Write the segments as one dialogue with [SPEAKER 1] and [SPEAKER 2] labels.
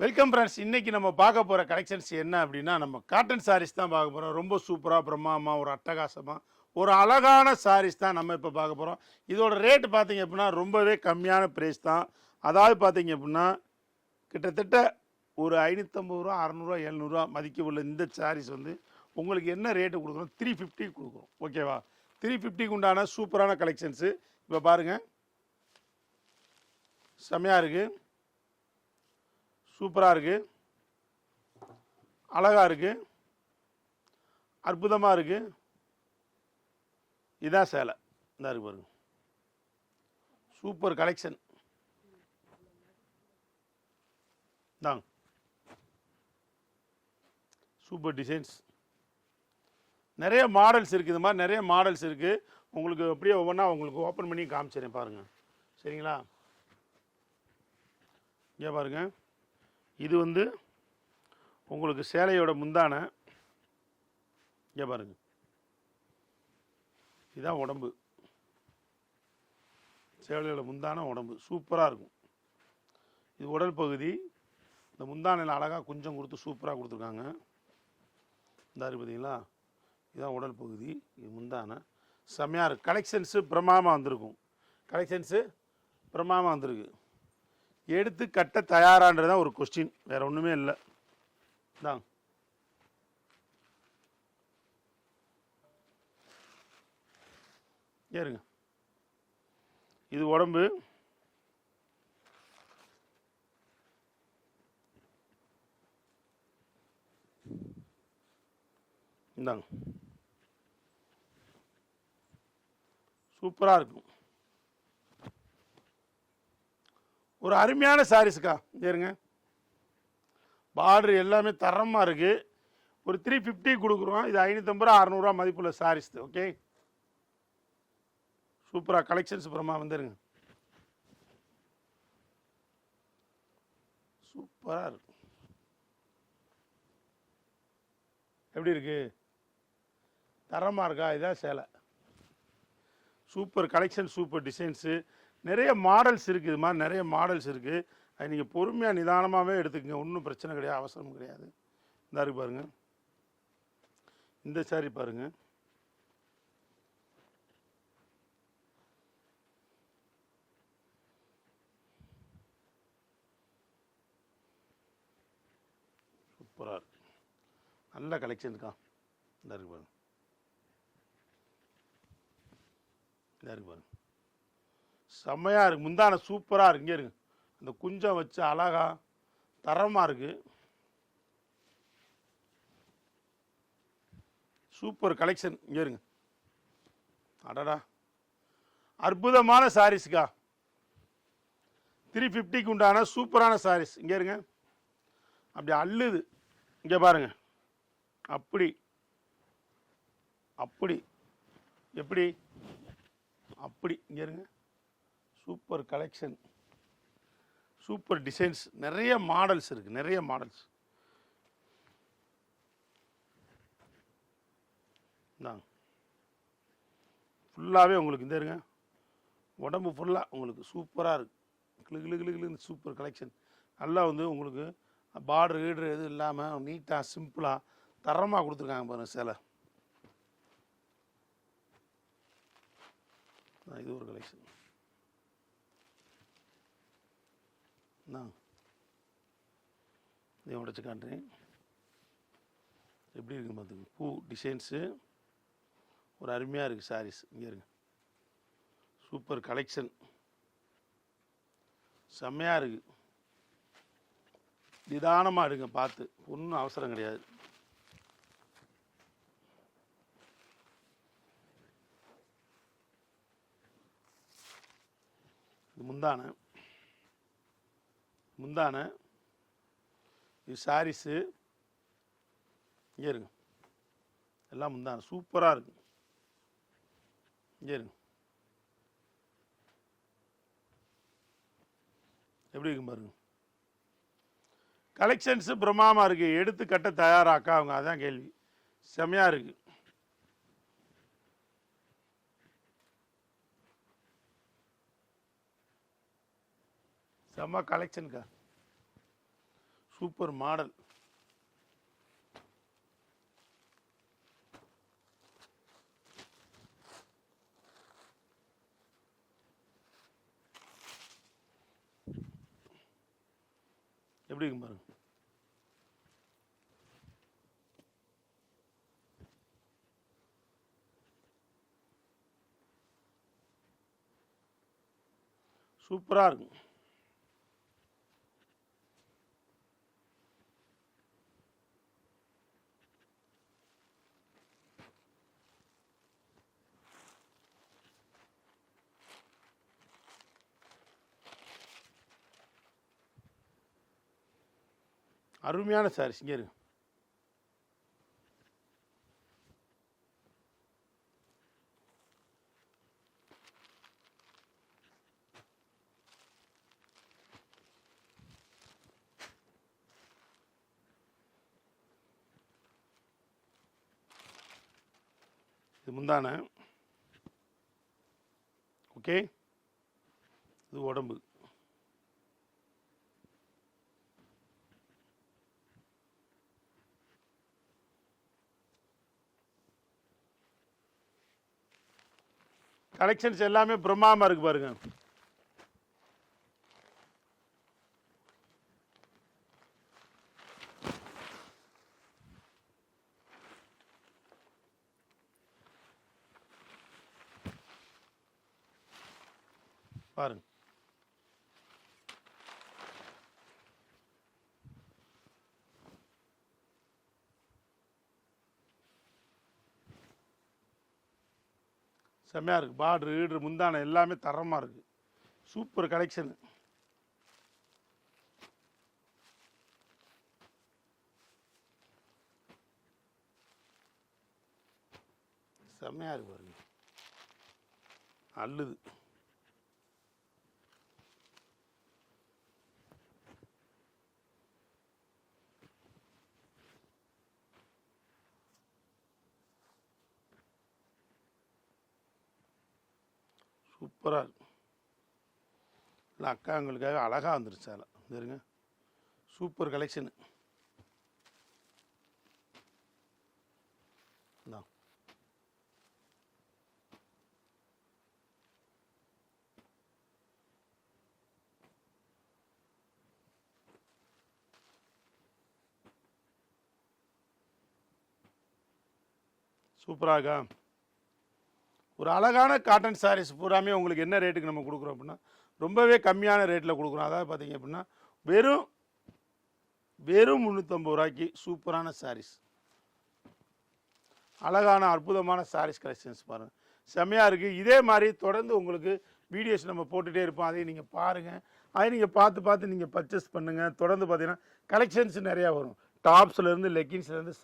[SPEAKER 1] Welcome friends இன்றைக்கி நம்ம பார்க்க போகிற கலெக்ஷன்ஸ் என்ன அப்படின்னா நம்ம காட்டன் சாரீஸ் தான் பார்க்க போகிறோம் ரொம்ப சூப்பராக பிரம்மாமா ஒரு அட்டகாசமாக ஒரு அழகான சாரீஸ் தான் நம்ம இப்போ பார்க்க போகிறோம் இதோட ரேட் பார்த்தீங்க அப்படின்னா ரொம்பவே கம்மியான ப்ரைஸ் தான். அதாவது பார்த்தீங்க அப்படின்னா கிட்டத்தட்ட ஒரு ஐநூற்றம்பது ரூபா அறநூறுவா எழுநூறுவா மதிக்க உள்ள இந்த சாரீஸ் வந்து உங்களுக்கு என்ன ரேட்டு கொடுக்குறோம் த்ரீ ஃபிஃப்டி கொடுக்குறோம் ஓகேவா த்ரீ ஃபிஃப்டிக்கு உண்டான சூப்பரான கலெக்ஷன்ஸு இப்போ பாருங்கள் செம்மையாக இருக்குது சூப்பராக இருக்குது அழகாக இருக்குது அற்புதமாக இருக்குது இதான் சேலை. இந்த இருக்கு பாருங்க. Super collection. தாங்க சூப்பர் டிசைன்ஸ். நிறைய மாடல்ஸ் இருக்குது இது மாதிரி நிறைய மாடல்ஸ் இருக்குது உங்களுக்கு அப்படியே ஒவ்வொன்றா உங்களுக்கு ஓப்பன் பண்ணி காமிச்சிடுறேன் பாருங்கள் சரிங்களா? இங்கே பாருங்கள் இது வந்து உங்களுக்கு சேலையோட முந்தான. இங்கே பாருங்க. இதுதான் உடம்பு. சேலையோட முந்தான உடம்பு. சூப்பராக இருக்கும். இது உடல் பகுதி. இந்த முந்தானையில் அழகாக கொஞ்சம் கொடுத்து சூப்பராக கொடுத்துருக்காங்க. இந்த பார்த்தீங்களா இதுதான் உடல் பகுதி. இது முந்தான. செம்மையாக இருக்குது கலெக்ஷன்ஸு பிரமாமா வந்திருக்கும். கலெக்ஷன்ஸு பிரமாமா வந்திருக்கு. எடுத்து கட்ட தயாரான்றது தான் ஒரு கொஸ்டின் வேற ஒன்றுமே இல்லை. தான் ஏறுங்க. இது உடம்பு. இந்தாங்க. சூப்பராக இருக்கும். ஒரு அருமையான சாரீஸ்க்கா சரிங்க பார்டர் எல்லாமே தரமாக இருக்குது ஒரு த்ரீ ஃபிஃப்டி கொடுக்குறோம். இது ஐநூற்றம்பது ரூபா அறநூறுவா மதிப்புள்ள சாரீஸ் ஓகே சூப்பராக கலெக்ஷன்ஸ் அப்புறமா வந்துருங்க. சூப்பராக இருக்கு. எப்படி இருக்கு? தரமாக இருக்கா? இதான் சேலை. சூப்பர் கலெக்ஷன் சூப்பர் டிசைன்ஸு நிறைய மாடல்ஸ் இருக்குது இது மாதிரி நிறைய மாடல்ஸ் இருக்குது அது நீங்கள் பொறுமையாக நிதானமாகவே எடுத்துக்கங்க. ஒன்றும் பிரச்சனை கிடையாது அவசரம் கிடையாது. இந்த இருக்கு பாருங்கள் இந்த சாரி பாருங்க. சூப்பராக இருக்கு. நல்ல கலெக்ஷன் இருக்கா? இந்த இருக்கு பாருங்க. இந்த இருக்கு பாருங்க. செம்மையாக இருக்குது முந்தான சூப்பராக இருக்கு. இங்கே இருக்கு அந்த குஞ்சம் வச்சு அழகா தரமாக இருக்குது சூப்பர் கலெக்ஷன். இங்கே இருங்க. அடடா. அற்புதமான சாரீஸ்க்கா த்ரீ ஃபிஃப்டிக்கு உண்டான சூப்பரான சாரீஸ் இங்கே இருங்க. அப்படி அள்ளுது. இங்கே பாருங்கள் அப்படி. அப்படி. எப்படி? அப்படி. இங்கே இருங்க. Super collection. Super designs. நிறைய மாடல்ஸ் இருக்குது நிறைய மாடல்ஸ். இந்தாங்க. ஃபுல்லாகவே உங்களுக்கு இந்த இருங்க. உடம்பு ஃபுல்லாக உங்களுக்கு சூப்பராக இருக்குது கிளு கிளு கிளு கிளு சூப்பர் கலெக்ஷன். நல்லா வந்து உங்களுக்கு பார்டர் கீடர் எதுவும் இல்லாமல் நீட்டாக சிம்பிளாக தரமாக கொடுத்துருக்காங்க பாருங்கள் சேலை. இது ஒரு கலெக்ஷன். நான் இதை உடச்சு காட்டுறேன். எப்படி இருக்கு பார்த்துங்க பூ டிசைன்ஸு ஒரு அருமையாக இருக்குது சாரீஸ் இங்கே இருங்க. சூப்பர் கலெக்ஷன் செம்மையாக இருக்குது நிதானமாக எடுங்க பார்த்து. ஒன்றும் அவசரம் கிடையாது. இது முந்தான. முந்தான இது சாரீஸு. இங்கே இருங்க. எல்லாம் முந்தான. சூப்பராக இருக்கு. இங்கே இருங்க. எப்படி இருக்கும் பாருங்க. கலெக்ஷன்ஸு பிரம்மாமா இருக்குது எடுத்து கட்ட தயாராக்கா அவங்க? அதான் கேள்வி. செம்மையாக இருக்குது செம்ம கலெக்ஷனுக்கா சூப்பர் மாடல் எப்படி இருக்கு பாருங்க. சூப்பராக இருக்கும் அருமையான சாரீஸ் இங்கே இருக்கு இது முந்தான. ஓகே? இது உடம்பு. கலெக்ஷன்ஸ் எல்லாமே பிரம்மாண்டமா இருக்கு பாருங்க. பாருங்க. செம்மையாக இருக்குது பார்ட்ரு ஈட்ரு முந்தானை எல்லாமே தரமாக இருக்குது சூப்பர் கலெக்ஷனு செம்மையாக இருக்கு பாருங்க. அல்லுது சூப்பராக இருக்கு இல்லை அக்கா உங்களுக்காக அழகாக வந்துருச்சு அதில் இருங்க. சூப்பர் கலெக்ஷனு சூப்பராக இருக்கா? ஒரு அழகான காட்டன் சாரீஸ் பூராமே உங்களுக்கு என்ன ரேட்டுக்கு நம்ம கொடுக்குறோம் அப்படின்னா ரொம்பவே கம்மியான ரேட்டில் கொடுக்குறோம். அதாவது பார்த்தீங்க அப்படின்னா வெறும் வெறும் முந்நூற்றம்பது ரூபாய்க்கு சூப்பரான சாரீஸ் அழகான அற்புதமான சாரீஸ் கலெக்ஷன்ஸ் பாருங்கள் செம்மையாக இருக்குது இதே மாதிரி தொடர்ந்து உங்களுக்கு வீடியோஸ் நம்ம போட்டுகிட்டே இருப்போம். அதையும் நீங்கள் பாருங்கள் அதை நீங்கள் பார்த்து பார்த்து நீங்கள் பர்ச்சேஸ் பண்ணுங்கள் தொடர்ந்து பார்த்தீங்கன்னா கலெக்ஷன்ஸ் நிறையா வரும். டாப்ஸ்லேருந்து லெக்கின்ஸ்லேருந்து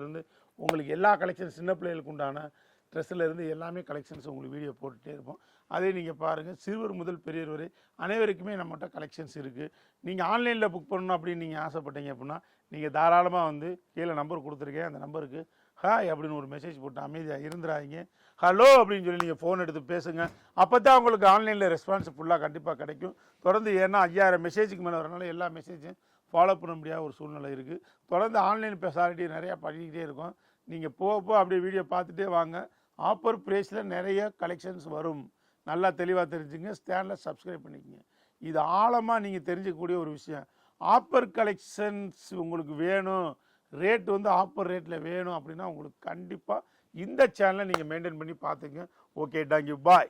[SPEAKER 1] இருந்து உங்களுக்கு எல்லா கலெக்ஷன்ஸ் சின்ன பிள்ளைகளுக்கு உண்டான ட்ரெஸ்ஸில் இருந்து எல்லாமே கலெக்ஷன்ஸ் உங்களுக்கு வீடியோ போட்டுகிட்டே இருப்போம். அதே நீங்கள் பாருங்கள் சிறுவர் முதல் பெரியவர் வரை அனைவருக்குமே நம்மகிட்ட கலெக்ஷன்ஸ் இருக்குது. நீங்கள் ஆன்லைனில் புக் பண்ணணும் அப்படின்னு நீங்கள் ஆசைப்பட்டீங்க அப்படின்னா நீங்கள் தாராளமாக வந்து கீழே நம்பர் கொடுத்துருக்கேன். அந்த நம்பருக்கு ஹாய் அப்படின்னு ஒரு மெசேஜ் போட்டு அமைதியாக இருந்துறாதீங்க ஹலோ அப்படின்னு சொல்லி நீங்கள் ஃபோன் எடுத்து பேசுங்க. அப்போ தான் உங்களுக்கு ஆன்லைனில் ரெஸ்பான்ஸ் ஃபுல்லாக கண்டிப்பாக கிடைக்கும். தொடர்ந்து ஏன்னா ஐயாயிரம் மெசேஜுக்கு மேலே வரனால எல்லா மெசேஜும் ஃபாலோ பண்ண முடியாத ஒரு சூழ்நிலை இருக்குது. தொடர்ந்து ஆன்லைன் பெசாலிட்டி நிறையா பண்ணிக்கிட்டே இருக்கும். நீங்கள் போக போக அப்படியே வீடியோ பார்த்துட்டே வாங்க. ஆஃபர் ப்ரைஸில் நிறைய கலெக்ஷன்ஸ் வரும். நல்லா தெளிவாக தெரிஞ்சுங்க ஸ்டேண்டில் சப்ஸ்கிரைப் பண்ணிக்கங்க. இது ஆழமாக நீங்கள் தெரிஞ்சுக்கக்கூடிய ஒரு விஷயம். ஆஃபர் கலெக்ஷன்ஸ் உங்களுக்கு வேணும். ரேட் வந்து ஆஃபர் ரேட்டில் வேணும் அப்படின்னா உங்களுக்கு கண்டிப்பாக இந்த சேனலை நீங்கள் மெயின்டைன் பண்ணி பார்த்துங்க ஓகே டேங்க்யூ பாய்